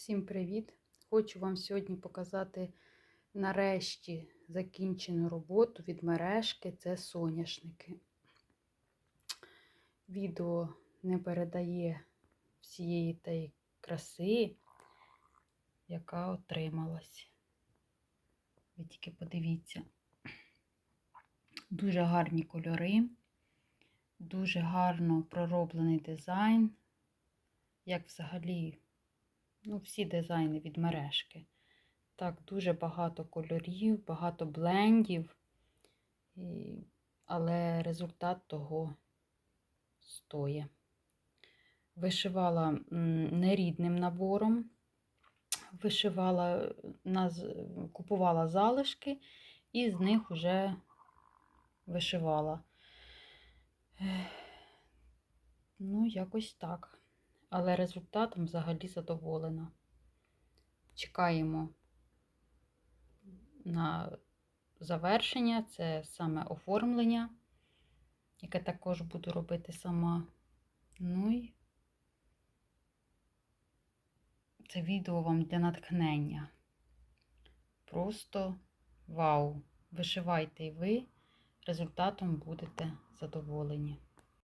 Всім привіт! Хочу вам сьогодні показати нарешті закінчену роботу від мережки це соняшники. Відео не передає всієї тієї краси, яка отрималась. Ви тільки подивіться. Дуже гарні кольори, дуже гарно пророблений дизайн, як взагалі ну, всі дизайни від мережки. Так, дуже багато кольорів, багато блендів, і... але результат того стоє. Вишивала нерідним набором, вишивала, купувала залишки і з них вже вишивала. Ну, якось так але результатом взагалі задоволена. Чекаємо на завершення, це саме оформлення, яке також буду робити сама. Ну і це відео вам для натхнення. Просто вау! Вишивайте і ви, результатом будете задоволені.